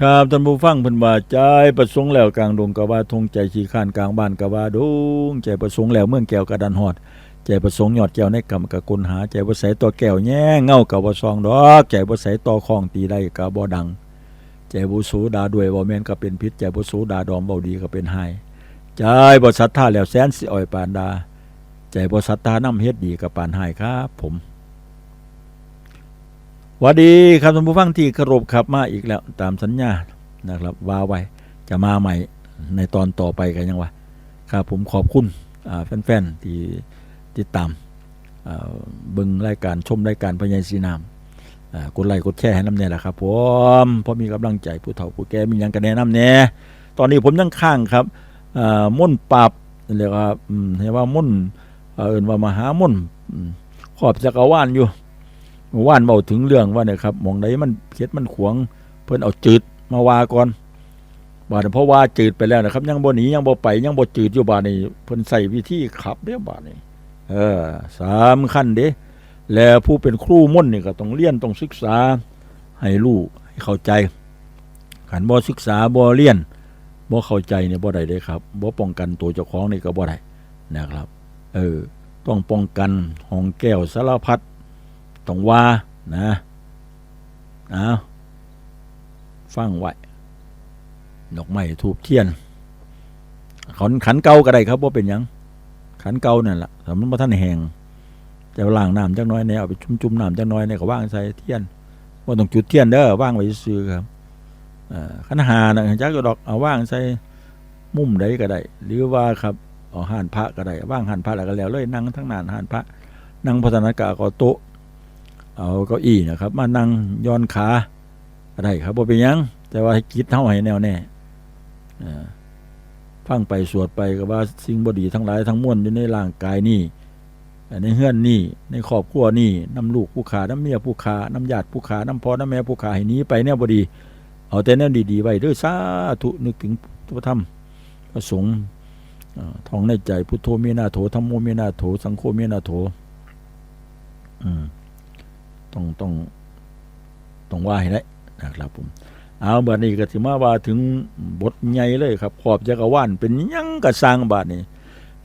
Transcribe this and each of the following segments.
ครับท่านผู้ฟังเพิ่นว่าใจประสงค์แล้วกลางดงกะว่าทงใจขี้ข้านกลางบ้านกะว่าดงใจประสงค์แล้วเมืองแก้วกระดันฮอดใจประสงค์ยอดแก้วในกำกะกลหาใจบ่ใสต่อแก้วแย่เงากะบ่ซองดอกใจบ่ใสต่อคองตีได้กะบ่ดังใจบ่สูดาด้วยบ่แม่นก็เป็นพิษใจบ่สูดาดอมบ่ดีก็เป็นหายใจบ่ศรัทธาแล้วแสนสิอ่อยปานดาใจบ่ศรัทธานำเฮ็ดดีกับปานหายครับผม วัสดีครับท่านผู้ฟังที่เคารพครับมาอีกแล้วตามสัญญานะครับว่าไว้จะมาใหม่ในตอนต่อไปกันยังวะครับผมขอบคุณแฟนๆที่ติดตามเบิ่งรายการชมรายการพญายสีนามกดไลค์กดแชร์ให้น้ำเนี่ยแหละครับผมเพราะมีกำลังใจผู้เฒ่าผู้แก่มีหยังกันแนะนำแน่ตอนนี้ผมยังข้างครับอ่าม่นปราบเรียกว่าเรียกว่าม่นเอ่นว่ามหาม่นขอบจักรวาลอยู่ เมื่อว่านเบาถึงเรื่องว่าเนี่ยครับมองใดมันเพ็ดมันขวง เพิ่นเอาจืดมาวาก่อนบาดนี้เพราะว่าจืดไปแล้วนะครับ ยังบ่หนียังบ่ไปยังบ่จืดอยู่บาดนี้เพิ่นใส่วิธีขับเด้อบาดนี้เออสามขั้นเด้แล้วผู้เป็นครูม่นนี่ก็ต้องเรียนต้องศึกษาให้รู้ให้เข้าใจขันบ่ศึกษาบ่เรียนบ่เข้าใจเนี่ยบ่ได้เด้ครับบ่ป้องกันตัวเจ้าของนี่ก็บ่ได้นะครับ เออต้องป้องกันห้องแก้วสารพัด ต้องว่านะเอาฟังไว้ดอกไม้ทูบเทียนขันขันเก่าก็ได้ครับว่าเป็นยัง ขันเก่านั่นแหละแต่มันมาท่านแห่งจะล้างน้ำจักน้อยเนี่ยเอาไปจุ่มๆน้ำจักน้อยเนี่ยก็ว่างใส่เทียนว่าต้องจุดเทียนเด้อว่างไว้ซื้อครับอ่อขันหานะจักก็ดอกเอาว่างใส่มุมใดก็ได้ หรือว่าครับเอาห่านพระก็ได้ว่างห่านพระแล้วก็แล้วเลยนั่งทั้งนานห่านพระนั่งพัฒนากาก็โต๊ะ เอาเก้าอี้นะครับ มานั่งย้อนขาก็ได้ครับบ่เป็นยังแต่ว่าให้คิดเท่าให้แน่วแน่ฟังไปสวดไปก็ว่าสิ่งบดีทั้งหลายทั้งมวลอยู่ในร่างกายนี่ในเฮือนนี่ในครอบครัวนี่น้ำลูกผู้ขาน้ำเมียผู้ขาน้ำญาติผู้ขาน้ำพ่อน้ำแม่ผู้ขาให้นี้ไปแนวบดี เอาแต่แนวดีๆไว้ด้วยสาธุนึกถึงพระธรรมพระสงฆ์ท่องในใจพุทโธเมนาโถธรรมโมเมนาโถสังโฆเมนาโถอืม ต้องต้องต้องว่าให้ได้นะครับผมเอาบัดนี้ก็สิมาว่าถึงบทใหญ่เลยครับขอบจักรวาลเป็นยังกระสร้างบาดนี้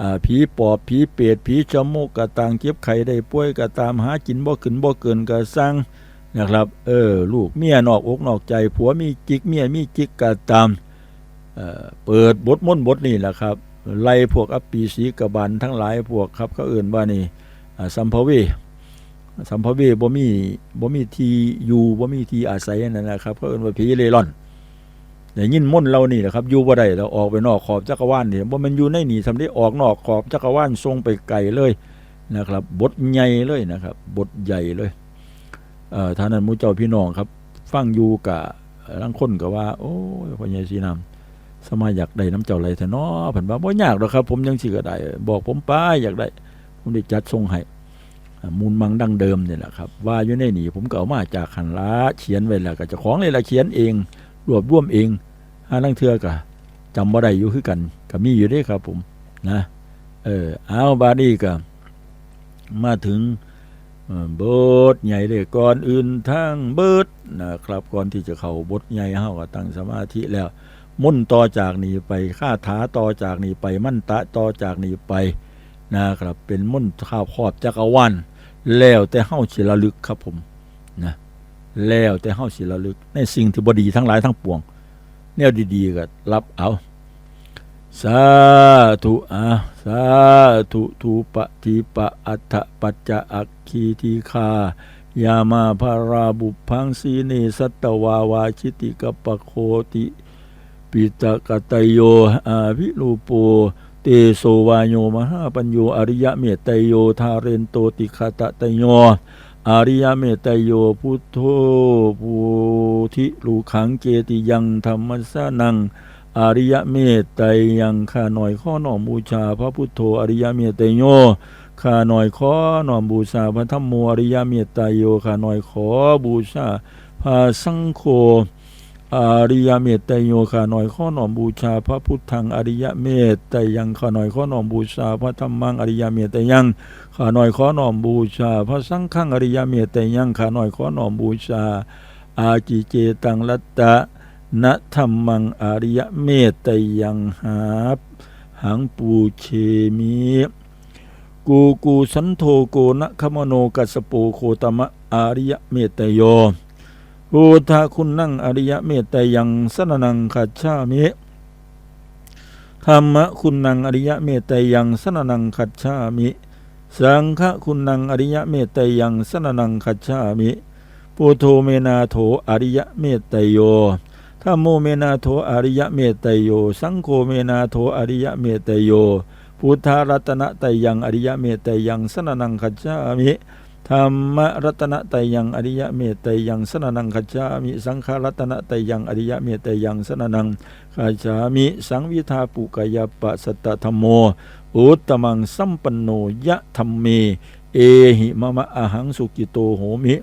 อ่ผีปอบผีเปรตผีจมูกกระต่างเจ็บไข้ได้ป่วยกระตามหากินบ่ขึ้นบ่เกินกระสร้างนะครับ เออ ลูกเมียนอกอกนอกใจ ผัวมีกิ๊กเมียมีกิ๊กกระตามเเปิดบทมนบทนี้แหละครับ ไล่พวกอปปีสีกบันทั้งหลายพวกครับเขาเอื่นว่านี่สัมภเว สัมภเวบ่มีบ่มีที่อยู่บ่มีที่อาศัยนั่นนะครับเขาเอิ้นว่าผีเร่ร่อนได้ยินมนเรานี่นะครับอยู่บ่ได้แล้วออกไปนอกขอบจักรวาลนี่บ่แมันอยู่ในนี่สำเร็จออกนอกขอบจักรวาลส่งไปไกลเลยนะครับ บทใหญ่เลยนะครับ บทใหญ่เลยเอ่อท่านั้นมูเจ้าพี่น้องครับ ฟังอยู่กะลางคนก็ว่า โอ้ยพ่อใหญ่สีน้ำสมัยอยากได้น้ำเจ้าไหลแท้เนาะเพิ่นว่าบ่ยากหรอกครับ ผมยังสิก็ได้ บอกผมไปอยากได้ ผมได้จัดส่งให้ มูลมังดั้งเดิมเนี่ยแหละครับว่าอยู่ในนี่ผมก็เอามาจากขันล้าเขียนไว้แล้วก็เจะของเลยละเขียนเองรวบรวมเองหาลังเทือก็จำบ่ได้อยู่คือกันก็มีอยู่ด้ครับผมนะเออเอาบาดนี้ก็มาถึงเอ่อบทใหญ่เลยก่อนอื่นทั้งเบิดนะครับก่อนที่จะเข้าบทใหญ่เฮาก็ตั้งสมาธิแล้วมุ่นต์ต่อจากนี้ไปคาถาต่อจากนี้ไป มั่นตะต่อจากนี้ไป นะครับเป็นมุ่นข้าวครอบจักรวาลแล้วแต่เฮาสิระลึกครับผมนะแล้วแต่เฮาสิระลึก ในสิ่งที่บดีทั้งหลายทั้งปวง แนวดีๆก็รับเอาสาธุอะสาธุทูปะทีปะอัฏฐปัจจะอักคีทีคายามาภาราบุพังสีเนสัตวาวาชิติกปะโคติ ปิตกตโยอาวิรูโปเตโสวายโยมหาปัญโยอริยะเมตไตโยทาเรนโตติคาตะตโยอริยะเมตไตโยพุทโธปุธิลูขังเจติยังธรรมสานัง อริยะเมตไตยังข้าหน่อยข้อหน่อมบูชาพระพุทโธอริยะเมตไตโยข้าหน่อยขอหน่อมบูชาพระธรรมโมอริยะเมตไตโยข้าหน่อยขอบูชาพระสังโฆ อริยเมตไตโยขาหน่อยข้อหนอมบูชาพระพุทธังอริยเมตไตยังขาหน่อยข้อหนอมบูชาพระธรรมังอริยเมตไตยังขาหน่อยข้อหนอมบูชา พระสังฆังอริยเมตไตยังขาหน่อยข้อหนอมบูชา อาจิเจตังลัตตะนะธรรมังอริยเมตตยังหาหังปูเชมิกูกูสันโทโกนะคมโนกัสสโปโคตมะอริยเมตโย โอทาคุณนั่งอริยเมตยังสนนังคัจฉามิธรรมะคุณนังอริยเมตยังสนนังคัจฉามิ สังฆคุณนังอริยเมตยังสนนังคัจฉามิปุโทเมนาโถอริยเมตไโยธัมโมเมนาโถอริยเมตไโย สังโฆเมนาโถอริยเมตไโย พุทธรัตนะไตยังอริยเมตไตยังสนนังคัจฉามิ ธรรมรัตนไตยังอริยเมตไตยังสนานังคัจามิสังฆรัตนไตยังอริยเมตไตยังสนานังคัจามิสังวิทาปุกายปะสัตธรรมโมอุตมังสัมปันโนยะธรรมเม เอหิมะมะอาหังสุกิโตโหมิ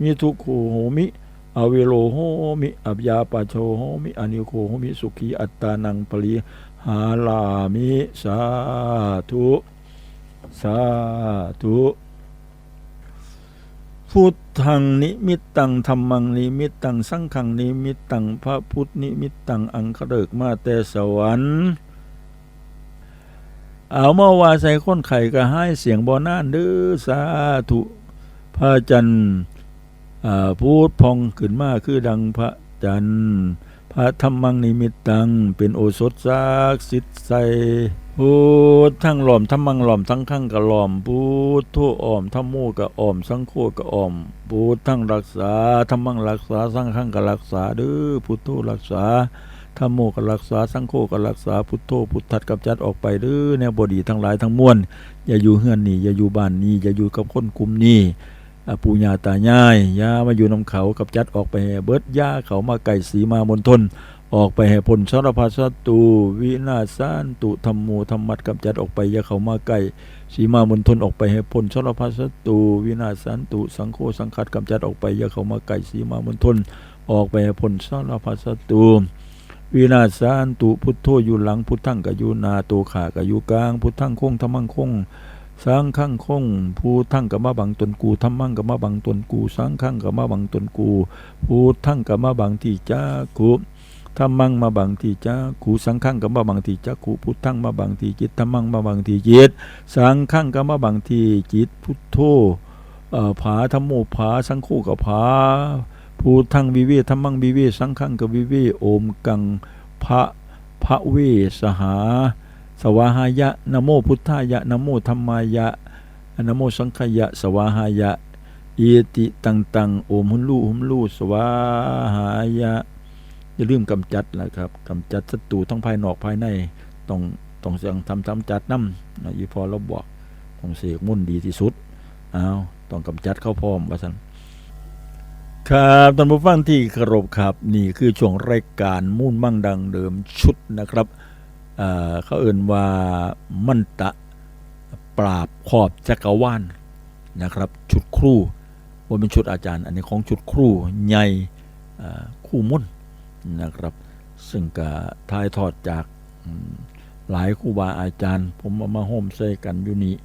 มิทุกขโหมิอเวโลโหมิอัยาปะโชโหมิอนิโคโหมิสุขีอัตตานังปริหาลามิสาธุสาธุ พุทธังนิมิตตังธรรมังนิมิตตังสังขังนิมิตตังพระพุทธนิมิตตังอังคเริกมาแต่สวรรค์เอาเมื่อวาใส่คนไข่ก็ให้เสียงบอนานเด้อสาธุพระจันทร์พูดพองขึ้นมาคือดังพระจันทร์พระธรรมังนิมิตตังเป็นโอสถศักดิ์สิทธิ์ใส พูดทั้งหลอมทั้งมังหลอมทั้งข้างกะหลอมพูดทั่วอ้อมทั้งโมกะออมสังโฆกะออมพูดทั้งรักษาทั้งมังรักษาสั้งข้างกะรักษาเด้อพุทโธรักษาธรรมโมกะรักษาสังโฆกะรักษาพุทโธพุทธัดกับจัดออกไปเด้อแนวบดีทั้งหลายทั้งมวลอย่าอยู่เฮือนนี่อย่าอยู่บ้านนี้อย่าอยู่กับคนกลุ่มนี้อ่ปู่ย่าตายายยามาอยู่นำเขากับจัดออกไปเบิดยาเขามาไก่สีมามนทน ออกไปให้ผลสารพัดศัตรูวินาศสันตุธรรมโมธรรมัดกับจัดออกไปอยาเขามาไก่สีมามนทนออกไปให้ผลสารพัดศัตรูวินาศสันตุสังโฆสังคัดกับจัดออกไปอยาเขามาไก่สีมามนทนออกไปให้ผลสารพัดศัตรูวินาศสันตุพุทโธอยู่หลังพุทธังกอยู่นาตัวขากับอยู่กลาง พุทธังคงธรรมังคงสังขังคงผู้ทั้งกับมาบังตนกูธรรมังกับมาบังตนกูสังขังกับมาบังตนกูผู้ทั้งกับมาบังที่จ้ากุ ธรรมังมาบังทีจ้ากูสังขังกับมาบังทีจ้ากูพุทธังมาบังทีจิตธรรมังมาบังทีจิต สังขังกับมาบังทีจิตพุทโธผาธรรมโมผาสังโฆกับผาผู้ทั้งวิเวธรรมังวิเวสังขังกับวิเวโอมกังพระพระเวสหา สวาหายะนะโมพุทธายะนะโมธรรมายะนะโมสังขยะ สวาหายะเอติตังตังโอมหุนลูหุมลูสวาหายะ อย่าลืมกำจัดนะครับกำจัดศัตรูทั้งภายนอกภายในต้องต้องเสียงทำทำจัดน้ำนะอีพอเราบอกต้องเสกมุ่นดีที่สุดอ้าวต้องกำจัดเข้าพร้อมว่าสันครับท่านผู้ฟังที่เคารพครับ นี่คือช่วงรายการมุ่นมั่งดังเดิมชุดนะครับเขาเอ่นว่ามันตะปราบขอบจักรวาลนะครับ ชุดครูว่าเป็นชุดอาจารย์ อันนี้ของชุดครูใหญ่คู่มุ่น นะครับ ซึ่งก็ถ่ายทอดจากหลายครูบาอาจารย์ ผมเอามาโฮมใส่กันอยู่นี่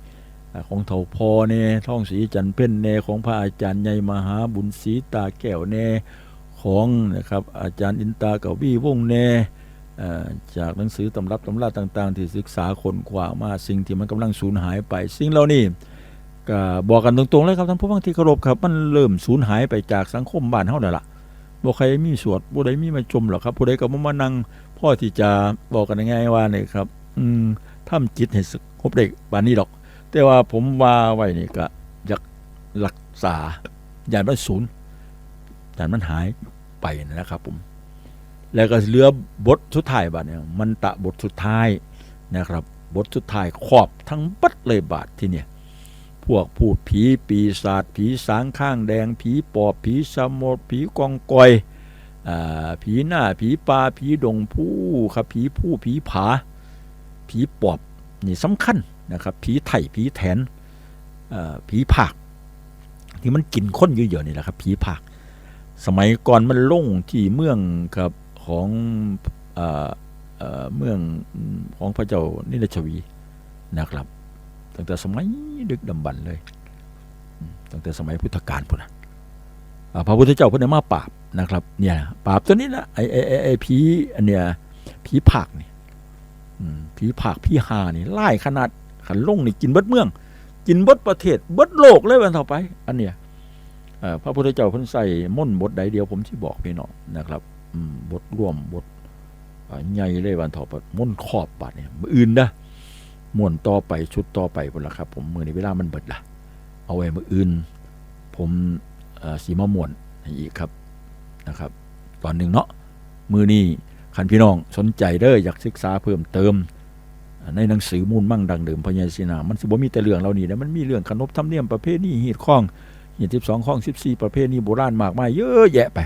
ของเถาพอเน่ท่องสีจันเพ่นเน่ของพระอาจารย์ใหญ่มหาบุญศรีตาแก้วเน่ของนะครับอาจารย์อินตากวีวงเน่จากหนังสือตำรับตำราต่าง ๆ ที่ศึกษาค้นคว้ามาสิ่งที่มันกำลังสูญหายไป สิ่งเหล่านี้ก็บอกกันตรงๆเลยครับท่านผู้ฟังที่เคารพครับ มันเริ่มสูญหายไปจากสังคมบ้านเฮาแล้วล่ะ บ่ใครมีสวดบ่ใดมีมาจมหรอกครับผู้ใดก็บ่มานั่งพ่อที่จะบอกกันง่ายว่านี่ครับ อืมทำจิตให้สงบได้ปานนี้ดอก แต่ว่าผมว่าไว้นี่ก็อยากรักษาอย่ามันสูญอย่ามันหายไปนะครับผมแล้วก็เหลือบทสุดท้ายบาดเนี่ยมันตะบทสุดท้ายนะครับ บทสุดท้ายครอบทั้งบัดเลยบาดที่เนี่ย พวกพูดผีปีศาจผีสางข้างแดง ผีปอบผีสมดผีกองกอยอผีหน้าผีปลาผีดงผู้ครับผีผู้ผีผา ผีปอบนี่สำคัญนะครับผีไถ่ผีแถนผีผากที่มันกินคนเยอะๆนี่แหละครับผีผากสมัยก่อนมันลงที่เมืองครับของเอ่อเอ่อเมืองของพระเจ้านิรชวีนะครับ ตั้งแต่สมัยดึกดำบรรพ์เลย ตั้งแต่สมัยพุทธกาลพุ่นนะอ่าพระพุทธเจ้าพิ่นได้มาปราบนะครับเนี่ยปราบตัวนี้นะไอ้ไอ้ไอ้ไอ้ผีอันเนี้ยผีผากเนี่อืมผีผากผีหานี่ไล่ขนาดขันลงนี่กินเบิดเมือง กินเบิดประเทศเบิดโลกเลยวันต่อไป อันเนี้ยพระพุทธเจ้าพิ่นใส่ม่นบทใดเดียวผมสิบอกพี่น้องนะครับอืบทร่วมบทใหญ่เลยวันต่อไปม่นขอบบาดเนี่ยออื่นนะ ม่วนต่อไปชุดต่อไปพุ่นละครับ ผมมื้อนี้เวลามันเบิดละเอาไว้มืออื่น ผมสีมาม่วนอีกครับนะครับ ตอนหนึ่งเนาะมือนี้คันพี่น้องสนใจเด้ออยากศึกษาเพิ่มเติม ในหนังสือมูลมั่งดังเดิมพญาศินา มันสิบ่มีแต่เรื่องเหล่านี้นะมันมีเรื่องขนบธรรมเนียมประเพณีหีดข้องหีดสิบสองข้องสิบสี่ประเพณีโบราณมากมายเยอะแยะไป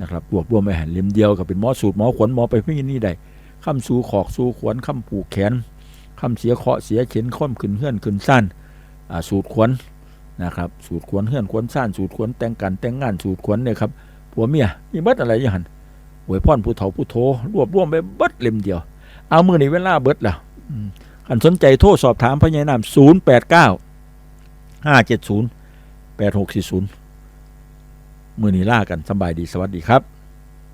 นะครับรวบรวมไปแห่งเล่มเดียวกับเป็นหมอสูตรหมอขวนหมอไปพี่นี่ได้คำสู่ขอกสู่ขวนคำผูกแขน คำเสียเคาะเสียเข็นข้อมขึ้นเฮือนขึ้นสั้นสูตรขวนนะครับสูตรขวนเฮือนขวนสั้นสูตรขวนแต่งกันแต่งงานสูตรขวนเนี่ยครับผัวเมียมีเบิดอะไรอย่างหันหวยพ่อนผู้เฒ่าผู้โทรวบรวมไปเบิดเล่มเดียว เอามือในเวลาเบิดแล้วขันสนใจโทรสอบถามพญานามศูนย์แปดเก้าห้าเจ็ดศูนย์แปดหกสี่ศูนย์มือนีล่ากันสบายดีสวัสดีครับ